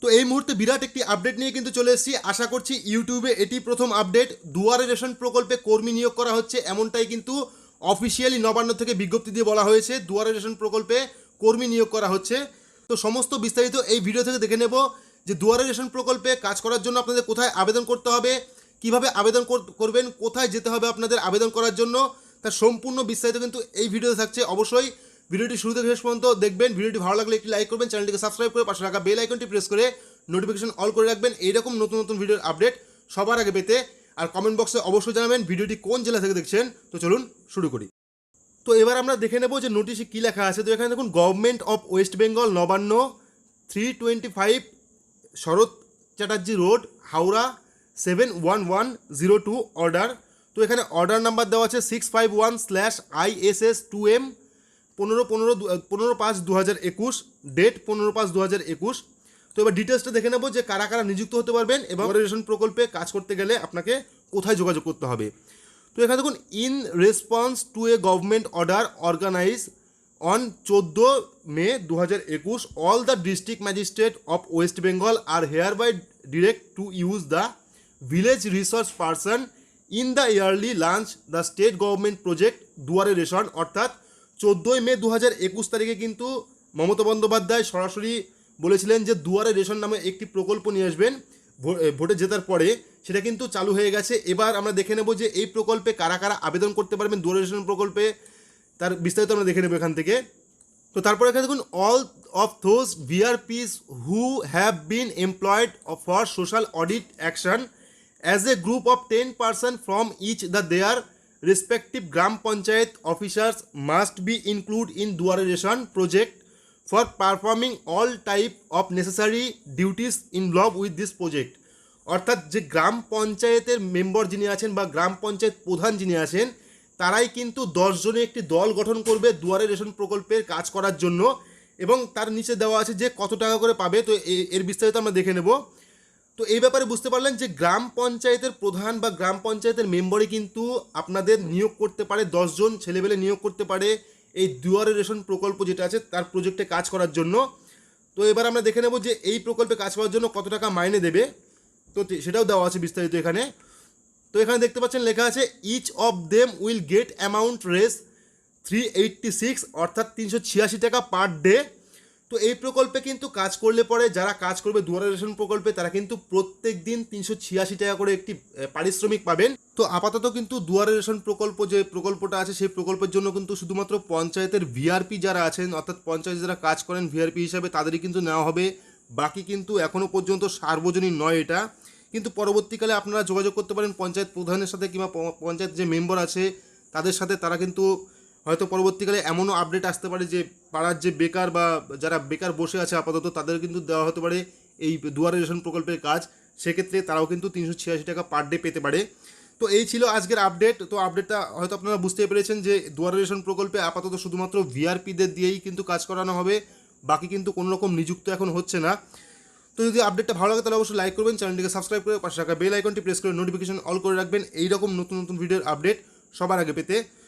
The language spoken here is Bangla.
তো এই মুহূর্তে বিরাট একটি আপডেট নিয়ে কিন্তু চলে এসেছি। আশা করছি ইউটিউবে এটি প্রথম আপডেট দুয়ারে রেশন প্রকল্পে কর্মী নিয়োগ করা হচ্ছে, এমনটাই কিন্তু অফিসিয়ালি নবান্ন থেকে বিজ্ঞপ্তি দিয়ে বলা হয়েছে। দুয়ারে রেশন প্রকল্পে কর্মী নিয়োগ করা হচ্ছে। তো সমস্ত বিস্তারিত এই ভিডিও থেকে দেখে নেব যে দুয়ারে রেশন প্রকল্পে কাজ করার জন্য আপনাদের কোথায় আবেদন করতে হবে, কীভাবে আবেদন কর- করবেন, কোথায় যেতে হবে আপনাদের আবেদন করার জন্য। তার সম্পূর্ণ বিস্তারিত কিন্তু এই ভিডিওতে থাকছে। অবশ্যই ভিডিওটি শুরু থেকে শেষ পর্যন্ত দেখবেন। ভিডিওটি ভালো লাগলে একটি লাইক করবেন, চ্যানেলটিকে সাবস্ক্রাইব করে পাশে রাখা বেল আইকনটি প্রেস করে নোটিফিকেশন অল করে রাখবেন। এইরকম নতুন নতুন ভিডিওর আপডেট সবার আগে পেতে। আর কমেন্ট বক্সে অবশ্যই জানাবেন ভিডিওটি কোন জেলা থেকে দেখছেন। তো চলুন শুরু করি। তো এবার আমরা দেখে নেব যে নোটিশে কী লেখা আছে। তো এখানে দেখুন government of West Bengal Nabanna three twenty five Sarat Chatterjee road, Howrah seven one one zero two order তো এখানে অর্ডার নাম্বার দেওয়া আছে six five one slash ISS two M পনেরো পনেরো পনেরো পাঁচ দু হাজার একুশ ডেট পনেরো পাঁচ দু হাজার একুশ। তো এবার ডিটেলসটা দেখে নেব যে কারা কারা নিযুক্ত হতে পারবেন এবং রেশন প্রকল্পে কাজ করতে গেলে আপনাকে কোথায় যোগাযোগ করতে হবে। তো এখানে দেখুন in response to a government order organise on চোদ্দ মে দু হাজার একুশ all the district magistrate of West Bengal are hereby direct to use the village resource person in the yearly lunch the state government project Duare Ration অর্থাৎ চোদ্দোই মে দু হাজার একুশ তারিখে কিন্তু মমতা বন্দ্যোপাধ্যায় সরাসরি বলেছিলেন যে দুয়ারে রেশন নামে একটি প্রকল্প নিয়ে আসবেন। ভোটে জেতার পরে সেটা কিন্তু চালু হয়ে গেছে। এবার আমরা দেখে নেব যে এই প্রকল্পে কারা কারা আবেদন করতে পারবেন দুয়ারে রেশন প্রকল্পে, তার বিস্তারিত আমরা দেখে নেব এখান থেকে। তো তারপরে এখানে দেখুন all of those VRPs who have been employed for social audit action as a group of ten person from each the their gram panchayat officers must be include in Duare Ration project for performing all type of necessary duties involve with this project অর্থাৎ যে গ্রাম পঞ্চায়েতের মেম্বার যিনি আছেন বা গ্রাম পঞ্চায়েত প্রধান যিনি আছেন, তারাই কিন্তু দশজনে একটি দল গঠন করবে দুয়ারে রেশন প্রকল্পের কাজ করার জন্য এবং তার নিচে দেওয়া আছে যে কত টাকা করে পাবে, তো এর বিস্তারিত আমরা দেখে নেব। তো এই ব্যাপারে বুঝতে পারলেন যে গ্রাম পঞ্চায়েতের প্রধান বা গ্রাম পঞ্চায়েতের মেম্বারই কিন্তু আপনাদের নিয়োগ করতে পারে দশজন ছেলেবেলে নিয়োগ করতে পারে এই দুয়ারে রেশন প্রকল্প যেটা আছে তার প্রজেক্টে কাজ করার জন্য। তো এবার আমরা দেখে নেব যে এই প্রকল্পে কাজ করার জন্য কত টাকা মাইনে দেবে। তো সেটাও দেওয়া আছে বিস্তারিত এখানে। তো এখানে দেখতে পাচ্ছেন লেখা আছে each of them will get amount race three six অর্থাৎ তিনশো ছিয়াশি টাকা পার ডে তো এই প্রকল্পে কিন্তু কাজ করলে পরে যারা কাজ করবে, দুয়ারে রেশন প্রকল্পে, তারা কিন্তু প্রত্যেক দিন তিনশো ছিয়াশি টাকা করে একটি পারিশ্রমিক পাবেন। তো আপাতত কিন্তু দুয়ারে রেশন প্রকল্প যে প্রকল্পটা আছে, সেই প্রকল্পের জন্য কিন্তু শুধুমাত্র পঞ্চায়েতের ভিআরপি যারা আছেন, অর্থাৎ পঞ্চায়েত যারা কাজ করেন ভিআরপি হিসাবে, তাদেরই কিন্তু নেওয়া হবে। বাকি কিন্তু এখনও পর্যন্ত সার্বজনীন নয় এটা। কিন্তু পরবর্তীকালে আপনারা যোগাযোগ করতে পারেন পঞ্চায়েত প্রধানের সাথে কিংবা পঞ্চায়েত যে মেম্বার আছে, তাদের সাথে তারা কিন্তু হয়তো পরবর্তীকালে এমনও আপডেট আসতে পারে যে পাড়ার যে বেকার বা যারা বেকার বসে আছে আপাতত, তাদের কিন্তু দেওয়া হতে পারে এই দুয়ারে রেশন প্রকল্পের কাজ। সেক্ষেত্রে তারাও কিন্তু তিনশো ছিয়াশি টাকা পার ডে পেতে পারে। তো এই ছিল আজকের আপডেট তো আপডেটটা হয়তো আপনারা বুঝতে পেরেছেন যে দুয়ারে রেশন প্রকল্পে আপাতত শুধুমাত্র ভিআরপিদের দিয়েই কিন্তু কাজ করানো হবে। বাকি কিন্তু কোনো রকম নিযুক্ত এখন হচ্ছে না। তো যদি আপডেটটা ভালো লাগে, তাহলে অবশ্যই লাইক করবেন, চ্যানেলটিকে সাবস্ক্রাইব করে পাশে রাখা বেল আইকনটি প্রেস করে নোটিফিকেশন অল করে রাখবেন। এইরকম নতুন নতুন ভিডিওর আপডেট সবার আগে পেতে।